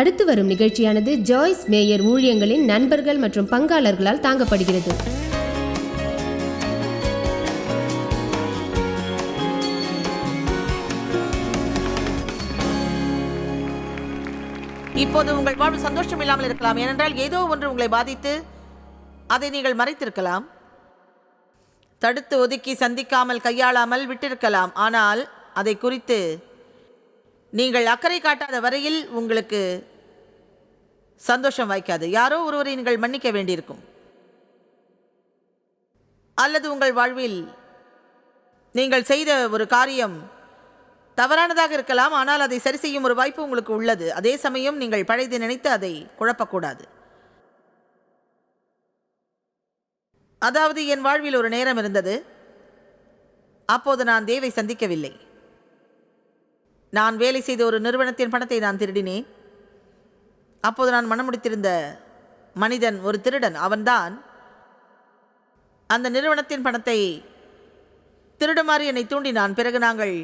அடுத்து வரும் நிகழ்ச்சியானது ஜாய்ஸ் மேயர் ஊழியங்களின் நண்பர்கள் மற்றும் பங்காளர்களால் தாங்கப்படுகிறது. இப்போது உங்கள் வாழ்வு சந்தோஷம் இல்லாமல் இருக்கலாம். ஏனென்றால் ஏதோ ஒன்று உங்களை பாதித்து அதை நீங்கள் மறைத்திருக்கலாம். தடுத்து ஒதுக்கி சந்திக்காமல் கையாளாமல் விட்டிருக்கலாம். ஆனால் அதை குறித்து நீங்கள் அக்கறை காட்டாத வரையில் உங்களுக்கு சந்தோஷம் வாய்க்காது. யாரோ ஒருவரை நீங்கள் மன்னிக்க வேண்டியிருக்கும். அல்லது உங்கள் வாழ்வில் நீங்கள் செய்த ஒரு காரியம் தவறானதாக இருக்கலாம் ஆனால் அதை சரி செய்யும் ஒரு வாய்ப்பு உங்களுக்கு உள்ளது. அதே சமயம் நீங்கள் பழையதை நினைத்து அதை குழப்பக்கூடாது. அதாவது என் வாழ்வில் ஒரு நேரம் இருந்தது. அப்போது நான் தேவை சந்திக்கவில்லை. நான் வேலை செய்த ஒரு நிறுவனத்தின் பணத்தை நான் திருடினேன். அப்போது நான் மனமுடித்திருந்த மனிதன் ஒரு திருடன் அவன்தான் அந்த நிறுவனத்தின் பணத்தை திருடுமாறு என்னை தூண்டினான். பிறகு நாங்கள்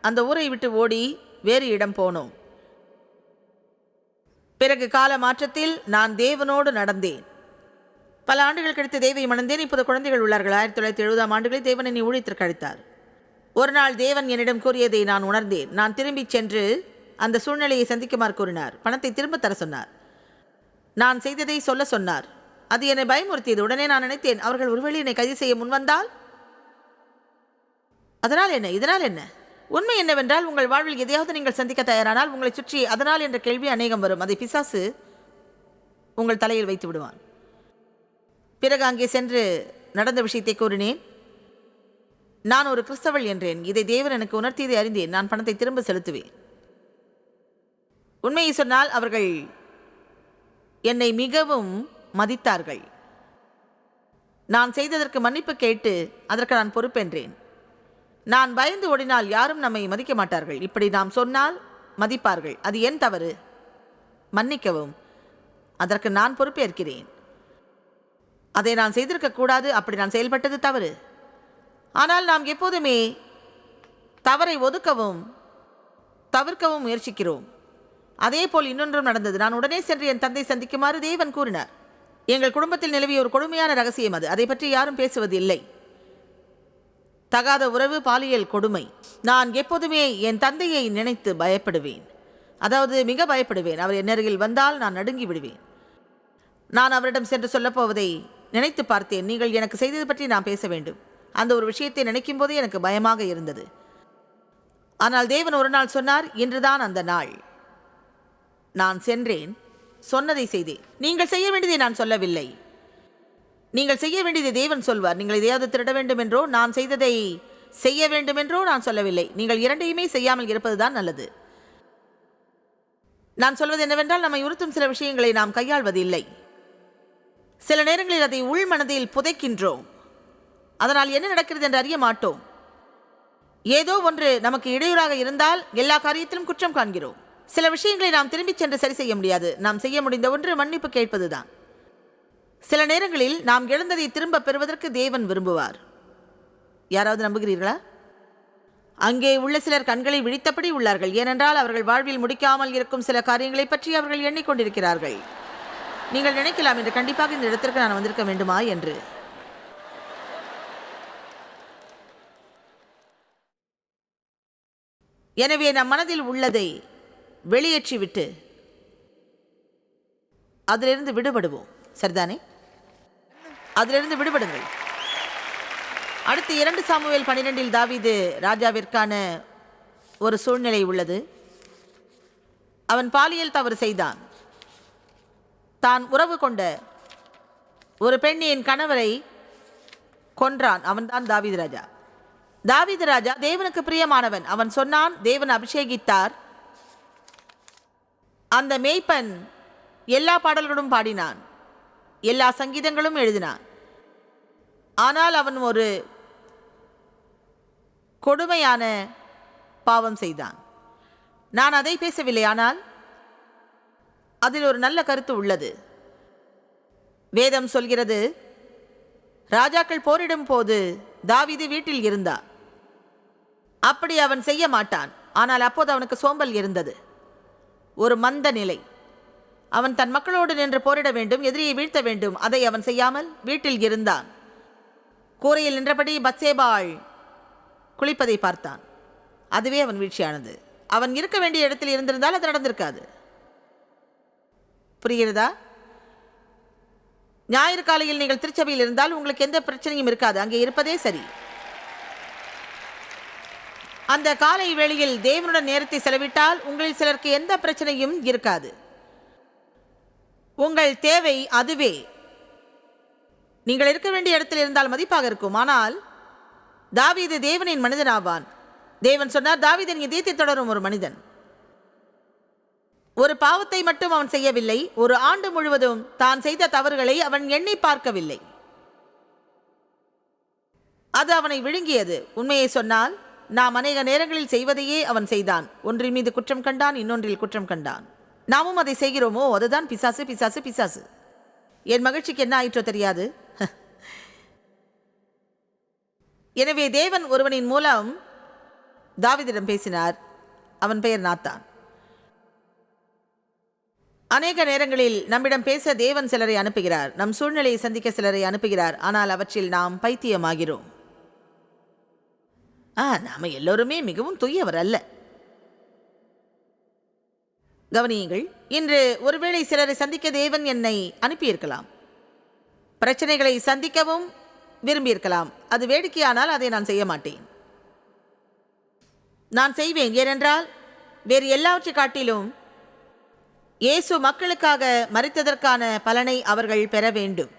அந்த ஊரை விட்டு ஓடி வேறு இடம் போனோம். பிறகு கால மாற்றத்தில் நான் தேவனோடு நடந்தேன். பல ஆண்டுகள் கழித்து தேவை மணந்தேன். இப்போது குழந்தைகள் உள்ளார்கள். ஆயிரத்தி தொள்ளாயிரத்தி எழுபதாம் ஆண்டுகளில் தேவன் என்னை ஊழியத்திற்கு அழைத்தார். ஒரு நாள் தேவன் என்னிடம் கூறியதை நான் உணர்ந்தேன். நான் திரும்பிச் சென்று அந்த சூழ்நிலையை சந்திக்குமாறு கூறினார். பணத்தை திரும்ப தர சொன்னார். நான் செய்ததை சொல்ல சொன்னார். அது என்னை பயமுறுத்தியது. உடனே நான் நினைத்தேன் அவர்கள் ஒருவேளை என்னை கைது செய்ய முன்வந்தால் அதனால் என்ன? இதனால் என்ன? உண்மை என்னவென்றால் உங்கள் வாழ்வில் எதையாவது நீங்கள் சந்திக்க தயாரானால் உங்களை சுற்றி அதனால் என்ற கேள்வி அநேகம் வரும். அதை பிசாசு உங்கள் தலையில் வைத்து விடுவான். பிறகு அங்கே சென்று நடந்த விஷயத்தை கூறினேன். நான் ஒரு கிறிஸ்தவள் என்றேன். இதை தேவன் எனக்கு உணர்த்தியதை அறிந்தேன். நான் பணத்தை திரும்ப செலுத்துவேன். உண்மையை சொன்னால் அவர்கள் என்னை மிகவும் மதித்தார்கள். நான் செய்ததற்கு மன்னிப்பு கேட்டு அதற்கு நான் பொறுப்பென்றேன். நான் பயந்து ஓடினால் யாரும் நம்மை மதிக்க மாட்டார்கள். இப்படி நாம் சொன்னால் மதிப்பார்கள். அது என் தவறு. மன்னிக்கவும். அதற்கு நான் பொறுப்பேற்கிறேன். அதை நான் செய்திருக்கக்கூடாது. அப்படி நான் செயல்பட்டது தவறு. ஆனால் நாம் எப்போதுமே தவறை ஒதுக்கவும் தவிர்க்கவும் முயற்சிக்கிறோம். அதே போல் இன்னொன்றும் நடந்தது. நான் உடனே சென்று என் தந்தை சந்திக்குமாறு தேவன் கூறினார். எங்கள் குடும்பத்தில் நிலவிய ஒரு கொடுமையான ரகசியம் அது. அதை பற்றி யாரும் பேசுவது இல்லை. தகாத உறவு பாலியல் கொடுமை. நான் எப்போதுமே என் தந்தையை நினைத்து பயப்படுவேன். அதாவது மிக பயப்படுவேன். அவர் என் அருகில் வந்தால் நான் நடுங்கி விடுவேன். நான் அவரிடம் சென்று சொல்லப்போவதை நினைத்து பார்த்தேன். நீங்கள் எனக்கு செய்தது பற்றி நான் பேச வேண்டும். அந்த ஒரு விஷயத்தை நினைக்கும் போதே எனக்கு பயமாக இருந்தது. ஆனால் தேவன் ஒரு நாள் சொன்னார் இன்றுதான் அந்த நாள். நான் சென்றேன். சொன்னதை செய்தேன். நீங்கள் செய்ய வேண்டியதை நான் சொல்லவில்லை. நீங்கள் செய்ய வேண்டியதை தேவன் சொல்வார். நீங்கள் எதையாவது திருட வேண்டும் என்றோ நான் செய்ததை செய்ய வேண்டும் என்றோ நான் சொல்லவில்லை. நீங்கள் இரண்டையுமே செய்யாமல் இருப்பதுதான் நல்லது. நான் சொல்வது என்னவென்றால் நம்மை உறுத்தும் சில விஷயங்களை நாம் கையாள்வதில்லை. சில நேரங்களில் அதை உள் மனதில் புதைக்கின்றோம். அதனால் என்ன நடக்கிறது என்று அறிய மாட்டோம். ஏதோ ஒன்று நமக்கு இடையூறாக இருந்தால் எல்லா காரியத்திலும் குற்றம் காண்கிறோம். சில விஷயங்களை நாம் திரும்பிச் சென்று சரி செய்ய முடியாது. நாம் செய்ய முடிந்த ஒன்று மன்னிப்பு கேட்பதுதான். சில நேரங்களில் நாம் இழந்ததை திரும்ப பெறுவதற்கு தேவன் விரும்புவார். யாராவது நம்புகிறீர்களா? அங்கே உள்ள சிலர் கண்களை விழித்தபடி உள்ளார்கள். ஏனென்றால் அவர்கள் வாழ்வில் முடிக்காமல் இருக்கும் சில காரியங்களை பற்றி அவர்கள் எண்ணிக்கொண்டிருக்கிறார்கள் நீங்கள் நினைக்கலாம் என்று கண்டிப்பாக இந்த இடத்திற்கு நான் வந்திருக்க வேண்டுமா? என்று. எனவே நம் மனதில் உள்ளதை வெளியேற்றிவிட்டு அதிலிருந்து விடுபடுவோம். சரிதானே? அதிலிருந்து விடுபடுங்கள். அடுத்து இரண்டு சாமுவேல் பன்னிரெண்டில் தாவீது ராஜாவிற்கான ஒரு சூழ்நிலை உள்ளது. அவன் பாலியல் தவறு செய்தான். தான் உறவு கொண்ட ஒரு பெண்ணின் கணவரை கொன்றான். அவன்தான் தாவீது ராஜா. தாவித ராஜா தேவனுக்கு பிரியமானவன் அவன் சொன்னான் தேவன் அபிஷேகித்தார். அந்த மேய்ப்பன் எல்லா பாடல்களும் பாடினான் எல்லா சங்கீதங்களும் எழுதினான். ஆனால் அவன் ஒரு கொடுமையான பாவம் செய்தான். நான் அதை பேசவில்லை ஆனால் அதில் ஒரு நல்ல கருத்து உள்ளது. வேதம் சொல்கிறது ராஜாக்கள் போரிடும் போது தாவிது வீட்டில் இருந்தார். அப்படி அவன் செய்ய மாட்டான். ஆனால் அப்போது அவனுக்கு சோம்பல் இருந்தது. ஒரு மந்த நிலை. அவன் தன் மக்களோடு நின்று போரிட வேண்டும் எதிரியை வீழ்த்த வேண்டும். அதை அவன் செய்யாமல் வீட்டில் இருந்தான். கூரையில் நின்றபடி பத்சேபாள் குளிப்பதை பார்த்தான். அதுவே அவன் வீழ்ச்சியானது. அவன் இருக்க வேண்டிய இடத்தில் இருந்திருந்தால் அது நடந்திருக்காது. புரிகிறதா? ஞாயிறு காலையில் நீங்கள் திருச்சபையில் இருந்தால் உங்களுக்கு எந்த பிரச்சனையும் இருக்காது. அங்கே இருப்பதே சரி. அந்த காலை வேளையில் தேவனுடன் நேரத்தை செலவிட்டால் உங்களில் சிலருக்கு எந்த பிரச்சனையும் இருக்காது. உங்கள் தேவை அதுவே. நீங்கள் இருக்க வேண்டிய இடத்தில் இருந்தால் மதிப்பாக இருக்கும். ஆனால் தாவீது தேவனின் மனிதனாவான். தேவன் சொன்னார் தாவீதன் இதயத்தை தொடரும் ஒரு மனிதன். ஒரு பாவத்தை மட்டும் அவன் செய்யவில்லை. ஒரு ஆண்டு முழுவதும் தான் செய்த தவறுகளை அவன் எண்ணி பார்க்கவில்லை. அது அவனை விழுங்கியது. உண்மையை சொன்னால் நாம் அநேக நேரங்களில் செய்வதையே அவன் செய்தான். ஒன்றின் மீது குற்றம் கண்டான் இன்னொன்றில் குற்றம் கண்டான். நாமும் அதை செய்கிறோமோ? அதுதான் பிசாசு பிசாசு பிசாசு. என் மகிழ்ச்சிக்கு என்ன ஆயிற்றோ தெரியாது. எனவே தேவன் ஒருவனின் மூலம் தாவிதிடம் பேசினார். அவன் பெயர் நாத்தான். அநேக நேரங்களில் நம்மிடம் பேச தேவன் சிலரை அனுப்புகிறார். நம் சூழ்நிலையை சந்திக்க சிலரை அனுப்புகிறார். ஆனால் அவற்றில் நாம் பைத்தியமாகிறோம். ஆ நாம எல்லோருமே மிகவும் தூயவர் அல்ல. கவனியுங்கள் இன்று ஒருவேளை சிலரை சந்திக்க தேவன் என்னை அனுப்பியிருக்கலாம். பிரச்சனைகளை சந்திக்கவும் விரும்பியிருக்கலாம். அது வேடிக்கையானால் அதை நான் செய்ய மாட்டேன். நான் செய்வேன் ஏனென்றால் வேறு எல்லாவற்றை காட்டிலும் இயேசு மக்களுக்காக மறித்ததற்கான பலனை அவர்கள் பெற வேண்டும்.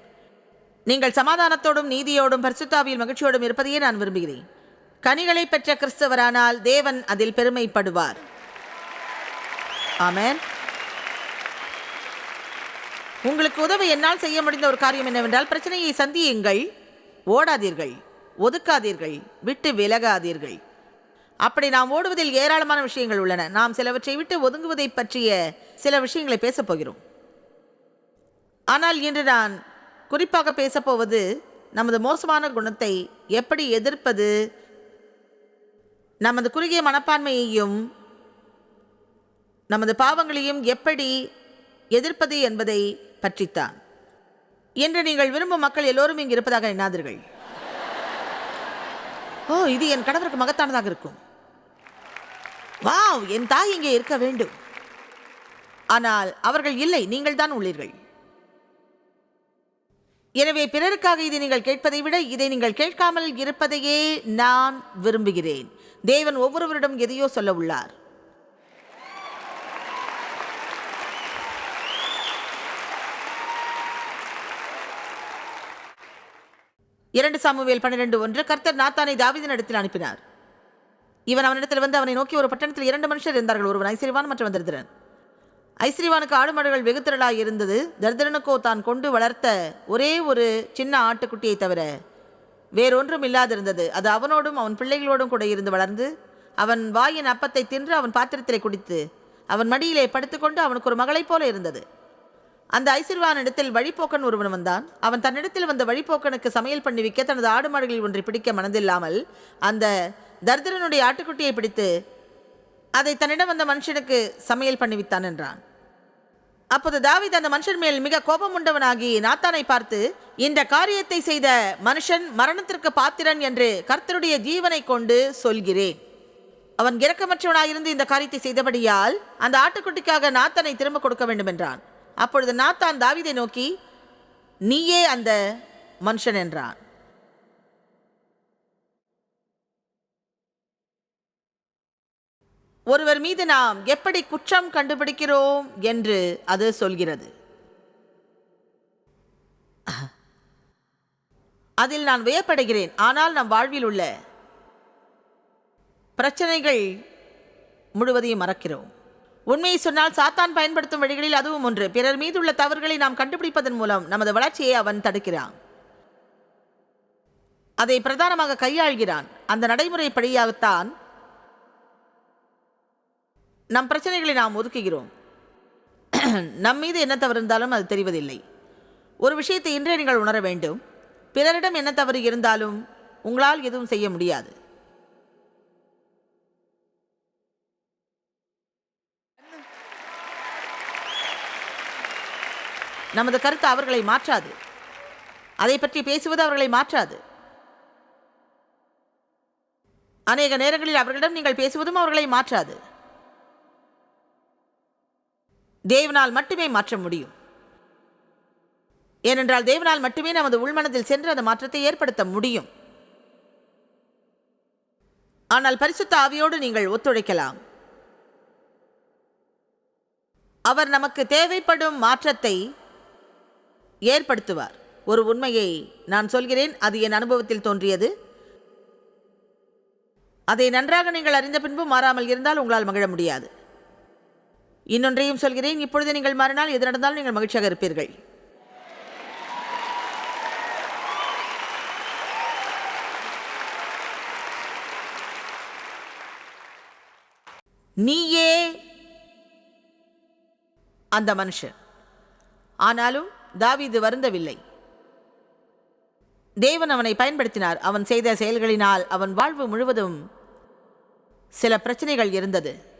நீங்கள் சமாதானத்தோடும் நீதியோடும் பரிசுத்தாவியில் மகிழ்ச்சியோடும் இருப்பதையே நான் விரும்புகிறேன். கனிகளை பெற்ற கிறிஸ்தவரானால் தேவன் அதில் பெருமைப்படுவார். ஆமேன். உங்களுக்கு உதவி என்னால் செய்ய முடிந்த ஒரு காரியம் என்னவென்றால் பிரச்சனையை சந்தியுங்கள் ஓடாதீர்கள் ஒதுக்காதீர்கள் விட்டு விலகாதீர்கள். அப்படி நாம் ஓடுவதில் ஏராளமான விஷயங்கள் உள்ளன. நாம் சிலவற்றை விட்டு ஒதுங்குவதை பற்றிய சில விஷயங்களை பேசப் போகிறோம். ஆனால் இன்று நான் குறிப்பாக பேசப்போவது நமது மோசமான குணத்தை எப்படி எதிர்ப்பது நமது குறுகிய மனப்பான்மையையும் நமது பாவங்களையும் எப்படி எதிர்ப்பது என்பதை பற்றித்தான். என்று நீங்கள் விரும்பும் மக்கள் எல்லோரும் இங்கு இருப்பதாக எண்ணாதீர்கள். ஓ இது என் கணவருக்கு மகத்தானதாக இருக்கும். வாவ் என் தாய் இங்கே இருக்க வேண்டும். ஆனால் அவர்கள் இல்லை நீங்கள் தான் உள்ளீர்கள். எனவே பிறருக்காக இதை நீங்கள் கேட்பதை விட இதை நீங்கள் கேட்காமல் இருப்பதையே நான் விரும்புகிறேன். தேவன் ஒவ்வொருவரிடம் எதையோ சொல்ல உள்ளார். இரண்டு சாமுவேல் பன்னிரண்டு ஒன்று கர்த்தர் நாத்தானை தாவிதன் இடத்தில் அனுப்பினார். இவன் அவனிடத்தில் வந்து அவனை நோக்கி ஒரு பட்டணத்தில் இரண்டு மனுஷர் இருந்தார்கள் ஒருவன் ஐஸ்வரிவான் மற்றும் தரித்திரன். ஐஸ்வரிவானுக்கு ஆடு மாடுகள் வெகு திரளாக இருந்தது தரித்திரனுக்கோ தான் கொண்டு வளர்த்த ஒரே ஒரு சின்ன ஆட்டுக்குட்டியை தவிர வேறொன்றும் இல்லாதிருந்தது அது அவனோடும் அவன் பிள்ளைகளோடும் கூட இருந்து வளர்ந்து அவன் வாயின் அப்பத்தை தின்று அவன் பாத்திரத்திலே குடித்து அவன் மடியிலே படுத்துக்கொண்டு அவனுக்கு ஒரு மகளைப் போல இருந்தது. அந்த ஐசிர்வானிடத்தில் வழிப்போக்கன் ஒருவன் வந்தான். அவன் தன்னிடத்தில் வந்த வழிப்போக்கனுக்கு சமையல் பண்ணி விக்க தனது ஆடு மாடுகளில் ஒன்றை பிடிக்க மனதில்லாமல் அந்த தர்தரனுடைய ஆட்டுக்குட்டியை பிடித்து அதை தன்னிடம் வந்த மனுஷனுக்கு சமையல் பண்ணி வித்தான் என்றான். அப்போது தாவித் அந்த மனுஷன் மேல் மிக கோபம் உண்டவனாகி நாத்தானை பார்த்து இந்த காரியத்தை செய்த மனுஷன் மரணத்திற்கு பாத்திரன் என்று கர்த்தருடைய ஜீவனை கொண்டு சொல்கிறேன். அவன் இரக்கமற்றவனாயிருந்து இந்த காரியத்தை செய்தபடியால் அந்த ஆட்டுக்குட்டிக்காக நாத்தனை திரும்ப கொடுக்க வேண்டும் என்றான் அப்பொழுது நாத்தான் தாவிதை நோக்கி நீயே அந்த மனுஷன் என்றான். ஒருவர் மீது நாம் எப்படி குற்றம் கண்டுபிடிக்கிறோம் என்று அது சொல்கிறது. அதில் நான் வியப்படுகிறேன். ஆனால் நம் வாழ்வில் உள்ள பிரச்சனைகள் முழுவதையும் மறக்கிறோம். உண்மையை சொன்னால் சாத்தான் பயன்படுத்தும் வழிகளில் அதுவும் ஒன்று. பிறர் மீது உள்ள தவறுகளை நாம் கண்டுபிடிப்பதன் மூலம் நமது வளர்ச்சியை அவன் தடுக்கிறான். அதை பிரதானமாக கையாள்கிறான். அந்த நடைமுறைப்படியாகத்தான் நம் பிரச்சனைகளை நாம் ஒதுக்குகிறோம். நம் மீது என்ன தவறு இருந்தாலும் அது தெரிவதில்லை. ஒரு விஷயத்தை இன்றே நீங்கள் உணர வேண்டும். பிறரிடம் என்ன தவறு இருந்தாலும் உங்களால் எதுவும் செய்ய முடியாது. நமது கருத்து அவர்களை மாற்றாது. அதை பற்றி பேசுவது அவர்களை மாற்றாது. அநேக நேரங்களில் அவர்களிடம் நீங்கள் பேசுவதும் அவர்களை மாற்றாது. தேவனால் மட்டுமே மாற்ற முடியும். ஏனென்றால் தேவனால் மட்டுமே நமது உள்மனதில் சென்று அந்த மாற்றத்தை ஏற்படுத்த முடியும். ஆனால் பரிசுத்த ஆவியோடு நீங்கள் ஒத்துழைக்கலாம். அவர் நமக்கு தேவைப்படும் மாற்றத்தை ஏற்படுத்துவார். ஒரு உண்மையை நான் சொல்கிறேன் அது என் அனுபவத்தில் தோன்றியது. அதை நன்றாக நீங்கள் அறிந்த பின்பு மாறாமல் இருந்தால் உங்களால் மகிழ முடியாது. இன்னொன்றையும் சொல்கிறேன். இப்பொழுது நீங்கள் மாறினால் எது நடந்தாலும் நீங்கள் மகிழ்ச்சியாக இருப்பீர்கள். நீயே அந்த மனுஷன். ஆனாலும் தாவீது வருந்தவில்லை. தேவன் அவனை பயன்படுத்தினார். அவன் செய்த செயல்களினால் அவன் வாழ்வு முழுவதும் சில பிரச்சனைகள் இருந்தது.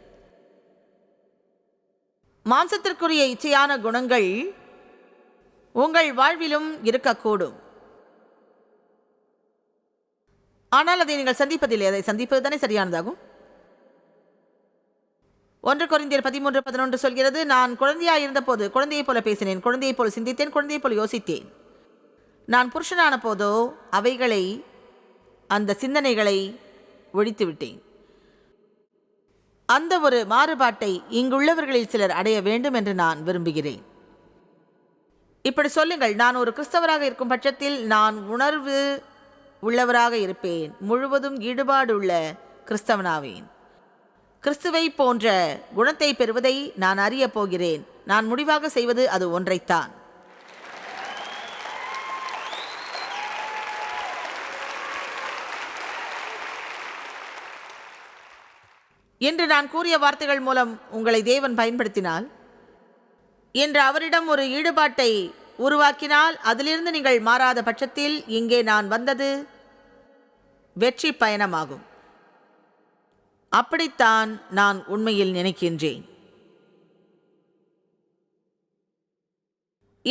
மாம்சத்திற்குரிய இச்சையான குணங்கள் உங்கள் வாழ்விலும் இருக்கக்கூடும். ஆனால் அதை நீங்கள் சந்திப்பதில்லை. அதை சந்திப்பது தானே சரியானதாகும்? ஒன்று கொரிந்தியர் பதிமூன்று பதினொன்று சொல்கிறது நான் குழந்தையாக இருந்தபோது குழந்தையைப் போல பேசினேன் குழந்தையைப் போல சிந்தித்தேன் குழந்தையைப் போல யோசித்தேன். நான் புருஷனான போதோ அவைகளை அந்த சிந்தனைகளை ஒழித்து விட்டேன். அந்த ஒரு மாறுபாட்டை இங்குள்ளவர்களில் சிலர் அடைய வேண்டும் என்று நான் விரும்புகிறேன். இப்படி சொல்லுங்கள் நான் ஒரு கிறிஸ்தவராக இருக்கும் பட்சத்தில் நான் உணர்வு உள்ளவராக இருப்பேன். முழுவதும் ஈடுபாடுள்ள கிறிஸ்தவனாவேன். கிறிஸ்துவை போன்ற குணத்தை பெறுவதை நான் அறியப் போகிறேன். நான் முடிவாக செய்வது அது ஒன்றைத்தான். என்று நான் கூறிய வார்த்தைகள் மூலம் உங்களை தேவன் பயன்படுத்தினால் என்று அவரிடம் ஒரு ஈடுபாட்டை உருவாக்கினால் அதிலிருந்து நீங்கள் மாறாத பட்சத்தில் இங்கே நான் வந்தது வெற்றி பயணமாகும். அப்படித்தான் நான் உண்மையில் நினைக்கின்றேன்.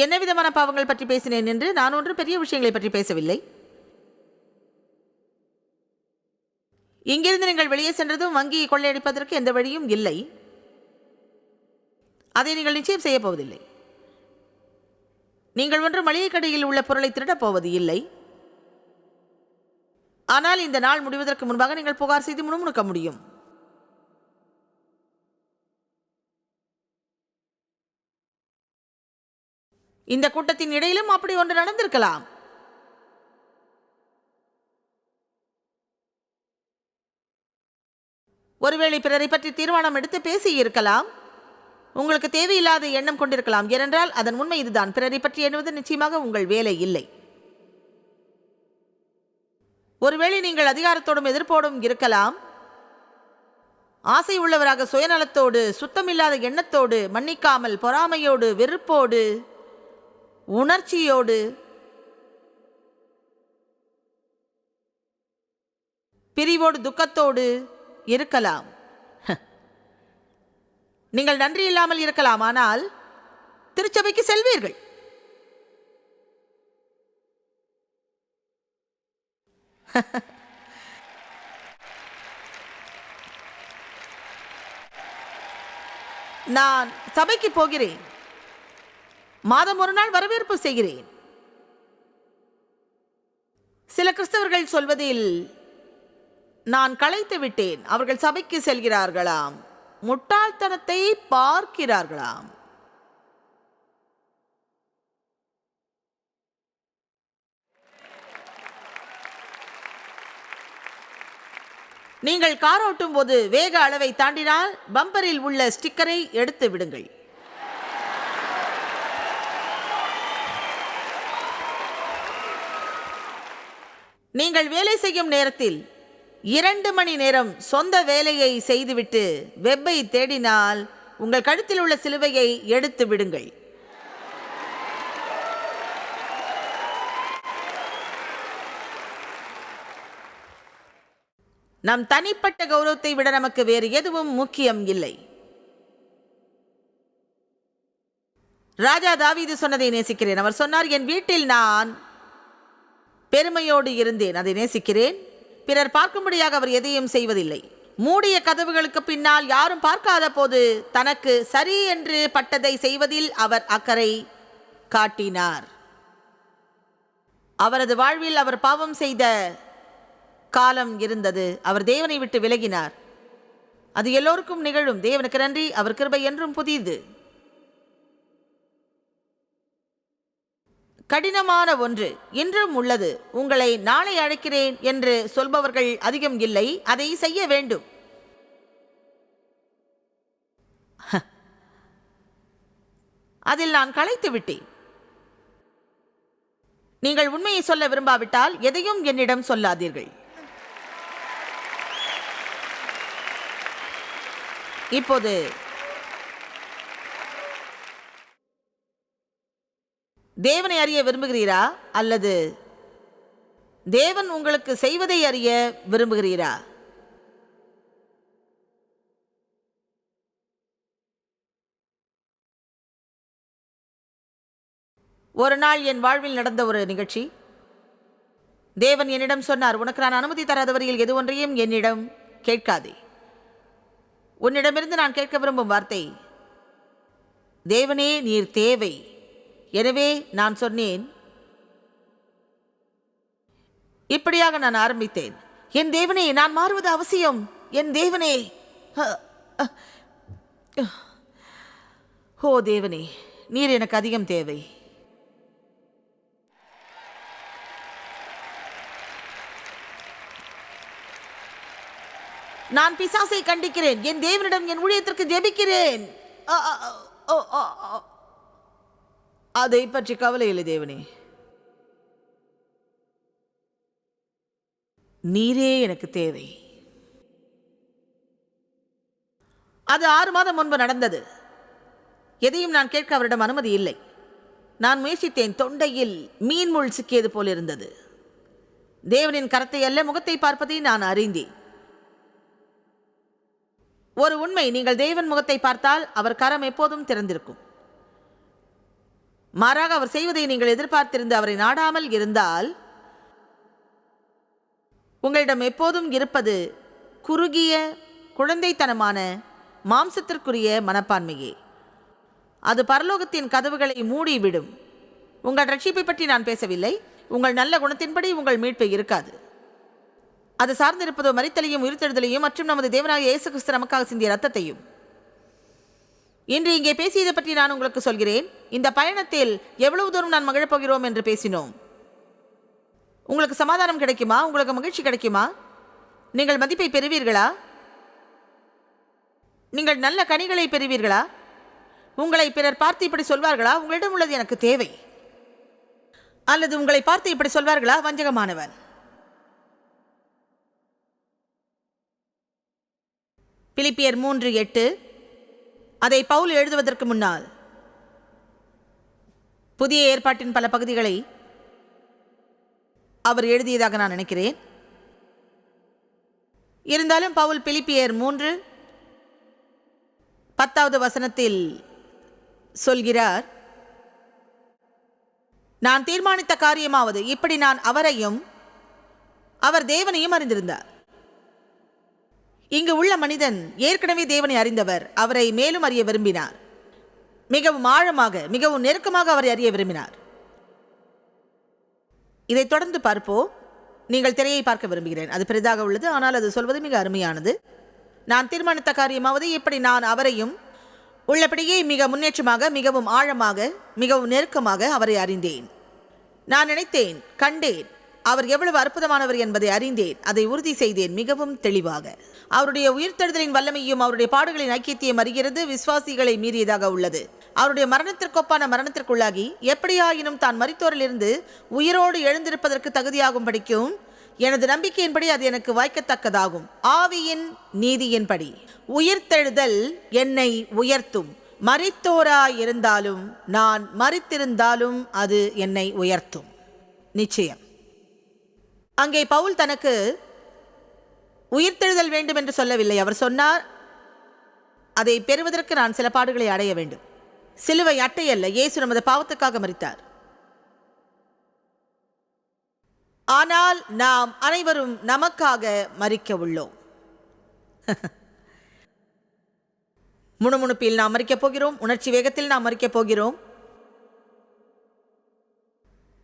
என்ன விதமான பாவங்கள் பற்றி பேசினேன் என்று நான் ஒன்றும் பெரிய விஷயங்களை பற்றி பேசவில்லை. இங்கிருந்து நீங்கள் வெளியே சென்றதும் வங்கியை கொள்ளையடிப்பதற்கு எந்த வழியும் இல்லை. அதை நீங்கள் நிச்சயம் செய்யப் போவதில்லை. நீங்கள் ஒன்று மளிகை கடையில் உள்ள பொருளை திருடப் போவது இல்லை. ஆனால் இந்த நாள் முடிவதற்கு முன்பாக நீங்கள் புகார் செய்து முணுமுணுக்க முடியும். இந்த கூட்டத்தின் இடையிலும் அப்படி ஒன்று நடந்திருக்கலாம். ஒருவேளை பிறரை பற்றி தீர்மானம் எடுத்து பேசி இருக்கலாம் உங்களுக்கு தேவையில்லாத எண்ணம் கொண்டிருக்கலாம். ஏனென்றால் அதன் உண்மை இதுதான். பிறரை பற்றி எண்ணுவது நிச்சயமாக உங்கள் வேலை இல்லை. ஒருவேளை நீங்கள் அதிகாரத்தோடும் எதிர்ப்போடும் இருக்கலாம். ஆசை உள்ளவராக சுயநலத்தோடு சுத்தமில்லாத எண்ணத்தோடு மன்னிக்காமல் பொறாமையோடு வெறுப்போடு உணர்ச்சியோடு பிரிவோடு துக்கத்தோடு இருக்கலாம். நீங்கள் நன்றி இல்லாமல் இருக்கலாம் ஆனால் திருச்சபைக்கு செல்வீர்கள். நான் சபைக்கு போகிறேன். மாதம் ஒரு நாள் வரவேற்பு செய்கிறேன். சில கிறிஸ்தவர்கள் சொல்வதில் நான் களைத்து விட்டேன். அவர்கள் சபைக்கு செல்கிறார்களாம். முட்டாள்தனத்தை பார்க்கிறார்களாம். நீங்கள் கார் ஓட்டும் போது வேக அளவை தாண்டினால் பம்பரில் உள்ள ஸ்டிக்கரை எடுத்து விடுங்கள். நீங்கள் வேலை செய்யும் நேரத்தில் இரண்டு மணி நேரம் சொந்த வேலையை செய்துவிட்டு வெப்பை தேடினால் உங்கள் கழுத்தில் உள்ள சிலுவையை எடுத்து விடுங்கள். நம் தனிப்பட்ட கௌரவத்தை விட நமக்கு வேறு எதுவும் முக்கியம் இல்லை. ராஜா தாவீது சொன்னதை நேசிக்கிறேன். அவர் சொன்னார் என் வீட்டில் நான் பெருமையோடு இருந்தேன். அதை நேசிக்கிறேன். பிறர் பார்க்கும்படியாக அவர் எதையும் செய்வதில்லை. மூடிய கதவுகளுக்கு பின்னால் யாரும் பார்க்காத போது தனக்கு சரி என்று பட்டதை செய்வதில் அவர் அக்கறை காட்டினார். அவரது வாழ்வில் அவர் பாவம் செய்த காலம் இருந்தது. அவர் தேவனை விட்டு விலகினார். அது எல்லோருக்கும் நிகழும். தேவனுக்கு நன்றி. அவர் கிருபை என்றும் புதிது. கடினமான ஒன்று. இன்றும் உள்ளது. உங்களை நாளை அழைக்கிறேன் என்று சொல்பவர்கள் அதிகம் இல்லை. அதை செய்ய வேண்டும். அதில் நான் களைத்து விட்டேன். நீங்கள் உண்மையை சொல்ல விரும்பாவிட்டால் எதையும் என்னிடம் சொல்லாதீர்கள். இப்போது தேவனை அறிய விரும்புகிறீரா? அல்லது தேவன் உங்களுக்கு செய்வதை அறிய விரும்புகிறீரா? ஒரு நாள் என் வாழ்வில் நடந்த ஒரு நிகழ்ச்சி. தேவன் என்னிடம் சொன்னார் உனக்கு நான் அனுமதி தராத வரையில் எது ஒன்றையும் என்னிடம் கேட்காதே. உன்னிடமிருந்து நான் கேட்க விரும்பும் வார்த்தை தேவனே நீர் தேவை. எனவே நான் சொன்னேன். இப்படியாக நான் ஆரம்பித்தேன். என் தேவனே நான் மாறுவது அவசியம். என் தேவனே. அ, ஓ தேவனே நீர் எனக்கு அதிகம் தேவை. நான் பிசாசை கண்டிக்கிறேன். என் தேவனிடம் என் ஊழியத்திற்கு ஜெபிக்கிறேன். அதை பற்றி கவலை இல்லை தேவனே. நீரே எனக்கு தேவை. அது ஆறு மாதம் முன்பு நடந்தது. எதையும் நான் கேட்க அவரிடம் அனுமதி இல்லை. நான் முயற்சித்தேன் தொண்டையில் மீன் முள் சிக்கியது போல் இருந்தது. தேவனின் கரத்தை அல்ல முகத்தை பார்ப்பதை நான் அறிந்தேன். ஒரு உண்மை நீங்கள் தேவன் முகத்தை பார்த்தால் அவர் கரம் எப்போதும் திறந்திருக்கும். மாறாக அவர் செய்வதை நீங்கள் எதிர்பார்த்திருந்து அவரை நாடாமல் இருந்தால் உங்களிடம் எப்போதும் இருப்பது குறுகிய குழந்தைத்தனமான மாம்சத்திற்குரிய மனப்பான்மையே. அது பரலோகத்தின் கதவுகளை மூடிவிடும். உங்கள் ரட்சிப்பை பற்றி நான் பேசவில்லை. உங்கள் நல்ல குணத்தின்படி உங்கள் மீட்பு இருக்காது. அது சார்ந்திருப்பதோ மறித்தலையும் உயிர்த்தெழுதலையும் மற்றும் நமது தேவனாக இயேசு கிறிஸ்து நமக்காக சிந்திய ரத்தத்தையும் இன்று இங்கே பேசியதை பற்றி நான் உங்களுக்கு சொல்கிறேன். இந்த பயணத்தில் எவ்வளவு தூரம் நான் மகிழப்போகிறோம் என்று பேசினோம். உங்களுக்கு சமாதானம் கிடைக்குமா? உங்களுக்கு மகிழ்ச்சி கிடைக்குமா? நீங்கள் மதிப்பை பெறுவீர்களா? நீங்கள் நல்ல கனிகளை பெறுவீர்களா? உங்களை பிறர் பார்த்து இப்படி சொல்வார்களா? உங்களிடம் உள்ளது எனக்கு தேவை. அல்லது உங்களை பார்த்து இப்படி சொல்வார்களா? வஞ்சகமானவன் பிலிப்பியர் மூன்று எட்டு அதை பவுல் எழுதுவதற்கு முன்னால் புதிய ஏற்பாட்டின் பல பகுதிகளை அவர் எழுதியதாக நான் நினைக்கிறேன். இருந்தாலும் பவுல் பிலிப்பியர் மூன்று பத்தாவது வசனத்தில் சொல்கிறார் நான் தீர்மானித்த காரியமாவது இப்படி நான் அவரையும் அவர் தேவனையும் அறிந்திருந்தார். இங்கு உள்ள மனிதன் ஏற்கனவே தேவனை அறிந்தவர் அவரை மேலும் அறிய விரும்பினார். மிகவும் ஆழமாக மிகவும் நெருக்கமாக அவரை அறிய விரும்பினார். இதை தொடர்ந்து பார்ப்போம். நீங்கள் திரையை பார்க்க விரும்புகிறேன். அது பெரிதாக உள்ளது ஆனால் அது சொல்வது மிக அருமையானது. நான் தீர்மானித்த காரியமாவது இப்படி நான் அவரையும் உள்ளபடியே மிக முன்னேற்றமாக மிகவும் ஆழமாக மிகவும் நெருக்கமாக அவரை அறிந்தேன். நான் நினைத்தேன் கண்டேன். அவர் எவ்வளவு அற்புதமானவர் என்பதை அறிந்தேன். அதை உறுதி செய்தேன் மிகவும் தெளிவாக. அவருடைய உயிர்த்தெழுதலின் வல்லமையும் அவருடைய பாடுகளின் ஐக்கியத்தையும் அறிகிறது விசுவாசிகளை மீறியதாக உள்ளது. அவருடைய மரணத்திற்கொப்பான மரணத்திற்குள்ளாகி எப்படியாயினும் தான் மறித்தோரிலிருந்து உயிரோடு எழுந்திருப்பதற்கு தகுதியாகும் படிக்கும் எனது நம்பிக்கையின்படி அது எனக்கு வாய்க்கத்தக்கதாகும். ஆவியின் நீதியின்படி. உயிர்த்தெழுதல் என்னை உயர்த்தும். மறித்தோராயிருந்தாலும் நான் மறித்திருந்தாலும் அது என்னை உயர்த்தும். நிச்சயம். அங்கே பவுல் தனக்கு உயிர்த்தெழுதல் வேண்டும் என்று சொல்லவில்லை. அவர் சொன்னார் அதை பெறுவதற்கு நான் சில பாடுகளை அடைய வேண்டும். சிலுவை அட்டை அல்ல இயேசு நமது பாவத்துக்காக மறித்தார் ஆனால் நாம் அனைவரும் நமக்காக மறிக்க உள்ளோம். முணுமுணுப்பில் நாம் மறிக்கப் போகிறோம் உணர்ச்சி வேகத்தில் நாம் மறிக்கப் போகிறோம்.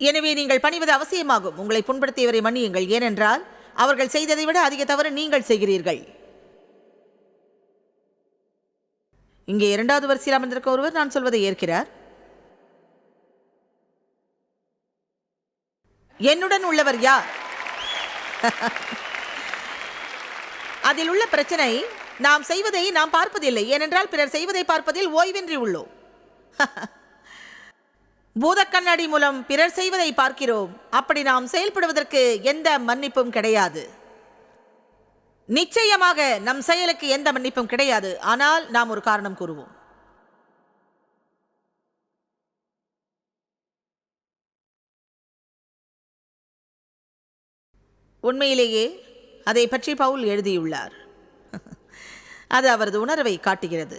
எனவே நீங்கள் பணிவது அவசியமாகும். உங்களை புண்படுத்தியவரை மன்னியுங்கள். ஏனென்றால் அவர்கள் செய்ததை விட அதிக தவறு நீங்கள் செய்கிறீர்கள். இங்கே இரண்டாவது வரிசையில் அமர்ந்திருக்க ஒருவர் நான் சொல்வதை ஏற்கிறார். என்னுடன் உள்ளவர் யார்? அதில் உள்ள பிரச்சனை நாம் செய்வதை நாம் பார்ப்பதில்லை. ஏனென்றால் பிறர் செய்வதை பார்ப்பதில் ஓய்வின்றி உள்ளோம். பூதக்கண்ணாடி மூலம் பிறர் செய்வதை பார்க்கிறோம். அப்படி நாம் செயல்படுவதற்கு எந்த மன்னிப்பும் கிடையாது. நிச்சயமாக நம் செயலுக்கு எந்த மன்னிப்பும் கிடையாது. ஆனால் நாம் ஒரு காரணம் கூறுவோம். உண்மையிலேயே அதை பற்றி பவுல் எழுதியுள்ளார். அது அவரது உணர்வை காட்டுகிறது.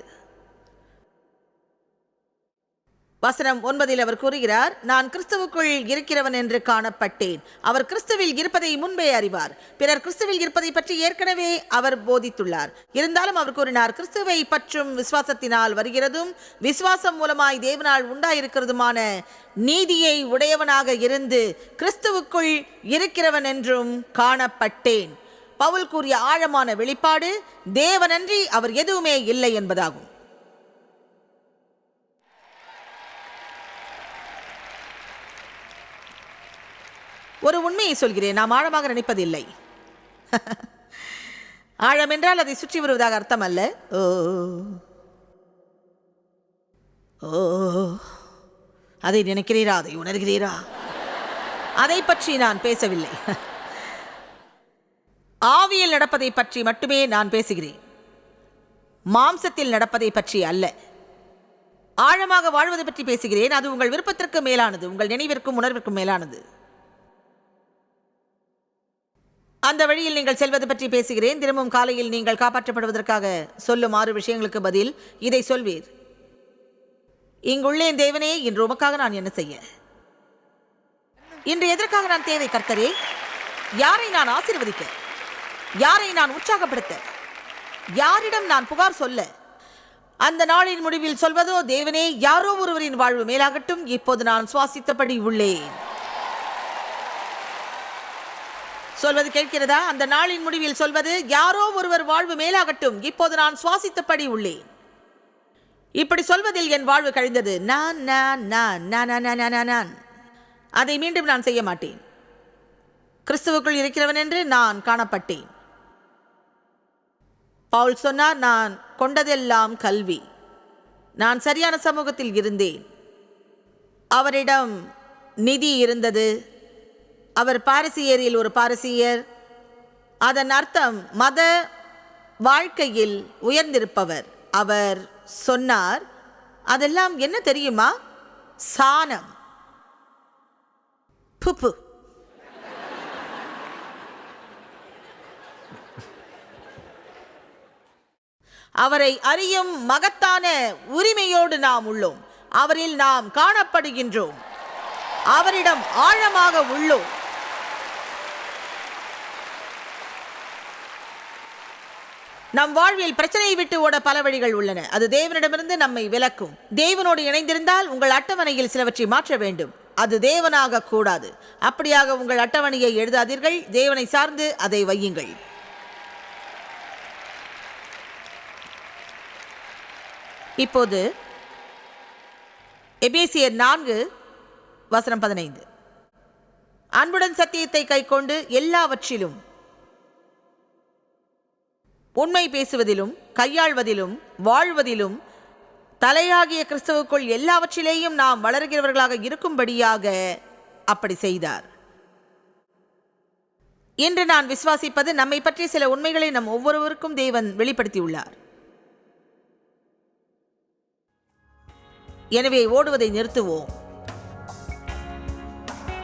வசனம் ஒன்பதில் அவர் கூறுகிறார் நான் கிறிஸ்துவுக்குள் இருக்கிறவன் என்று காணப்பட்டேன். அவர் கிறிஸ்துவில் இருப்பதை முன்பே அறிவார். பிறர் கிறிஸ்துவில் இருப்பதை பற்றி ஏற்கனவே அவர் போதித்துள்ளார். இருந்தாலும் அவர் கூறினார் கிறிஸ்துவை பற்றும் விசுவாசத்தினால் வருகிறதும் விசுவாசம் மூலமாய் தேவனால் உண்டாயிருக்கிறதுமான நீதியை உடையவனாக இருந்து கிறிஸ்துவுக்குள் இருக்கிறவன் என்றும் காணப்பட்டேன். பவுல் கூறிய ஆழமான வெளிப்பாடு தேவனன்றி அவர் எதுவுமே இல்லை என்பதாகும். ஒரு உண்மையை சொல்கிறேன். நாம் ஆழமாக நினைப்பதில்லை. ஆழம் என்றால் அதை சுற்றி வருவதாக அர்த்தம் அல்ல ஓ. ஓ. அதை நினைக்கிறீரா? அதை உணர்கிறீரா? அதை பற்றி நான் பேசவில்லை. ஆவியில் நடப்பதை பற்றி மட்டுமே நான் பேசுகிறேன். மாம்சத்தில் நடப்பதை பற்றி அல்ல. ஆழமாக வாழ்வது பற்றி பேசுகிறேன். அது உங்கள் விருப்பத்திற்கு மேலானது. உங்கள் நினைவிற்கும் உணர்விற்கும் மேலானது. அந்த வழியில் நீங்கள் செல்வது பற்றி பேசுகிறேன். தினமும் காலையில் நீங்கள் காப்பாற்றப்படுவதற்காக சொல்லும் ஆறு விஷயங்களுக்கு பதில் இதை சொல்வீர். இங்குள்ளே தேவனே இன்று உமக்காக நான் என்ன செய்ய? இன்று எதற்காக நான் தேவை கர்த்தரே? யாரை நான் ஆசீர்வதிக்க? யாரை நான் உற்சாகப்படுத்த? யாரிடம் நான் புகார் சொல்ல? அந்த நாளின் முடிவில் சொல்வதோ தேவனே யாரோ ஒருவரின் வாழ்வு மேலாகட்டும். இப்போது நான் சுவாசித்தபடி உள்ளேன். சொல்வது கேட்கிறதா? அந்த நாளின் முடிவில் சொல்வது யாரோ ஒருவர் வாழ்வு மேலாகட்டும் இப்போது நான் சுவாசித்தபடி உள்ளேன். இப்படி சொல்வதில் என் வாழ்வு கழிந்தது. நான் நான் நான் நான் நான் நான் அதை மீண்டும் நான் செய்ய மாட்டேன். கிறிஸ்துவுக்குள் இருக்கிறவன் என்று நான் காணப்பட்டேன். பவுல் சொன்னார் நான் கொண்டதெல்லாம் கல்வி. நான் சரியான சமூகத்தில் இருந்தேன். அவரிடம் நிதி இருந்தது. அவர் பாரசியரில் ஒரு பாரசியர். அதன் அர்த்தம் மத வாழ்க்கையில் உயர்ந்திருப்பவர். அவர் சொன்னார் அதெல்லாம் என்ன தெரியுமா? சாணம். புப்பு. அவரை அறியும் மகத்தான உரிமையோடு நாம் உள்ளோம். அவரில் நாம் காணப்படுகின்றோம். அவரிடம் ஆழமாக உள்ளோம். நம் வாழ்வில் பிரச்சனையை விட்டு ஓட பல வழிகள் உள்ளன. அது தேவனிடமிருந்து நம்மை விலக்கும். தேவனோடு இணைந்திருந்தால் உங்கள் அட்டவணையில் சிலவற்றை மாற்ற வேண்டும். அது தேவனாக கூடாது. அப்படியாக உங்கள் அட்டவணையை எழுதாதீர்கள். தேவனை சார்ந்து அதை வையுங்கள். இப்போது எபேசியர் நான்கு வசனம் பதினைந்து. அன்புடன் சத்தியத்தை கைக்கொண்டு எல்லாவற்றிலும் உண்மை பேசுவதிலும் கையாள்வதிலும் வாழ்வதிலும் தலையாகிய கிறிஸ்துவுக்குள் எல்லாவற்றிலேயும் நாம் வளர்கிறவர்களாக இருக்கும்படியாக அப்படி செய்தார். இன்று நான் விசுவாசிப்பது நம்மை பற்றி சில உண்மைகளை நம் ஒவ்வொருவருக்கும் தேவன் வெளிப்படுத்தியுள்ளார். எனவே ஓடுவதை நிறுத்துவோம்.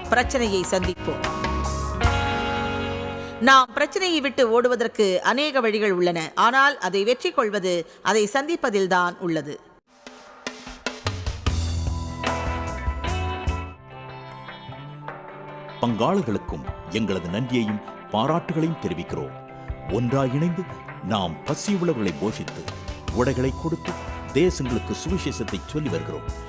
பிரச்சனையை சந்திப்போம். நாம் பிரச்சனையை விட்டு ஓடுவதற்கு அநேக வழிகள் உள்ளன. ஆனால் அதை வெற்றி கொள்வது அதை சந்திப்பதில்தான் உள்ளது. பங்காளர்களுக்கும் எங்களது நன்றியையும் பாராட்டுகளையும் தெரிவிக்கிறோம். ஒன்றாய் இணைந்து நாம் பசி உழவுகளை போஷித்து உடைகளை கொடுத்து தேசங்களுக்கு சுவிசேஷத்தை சொல்லி வருகிறோம்.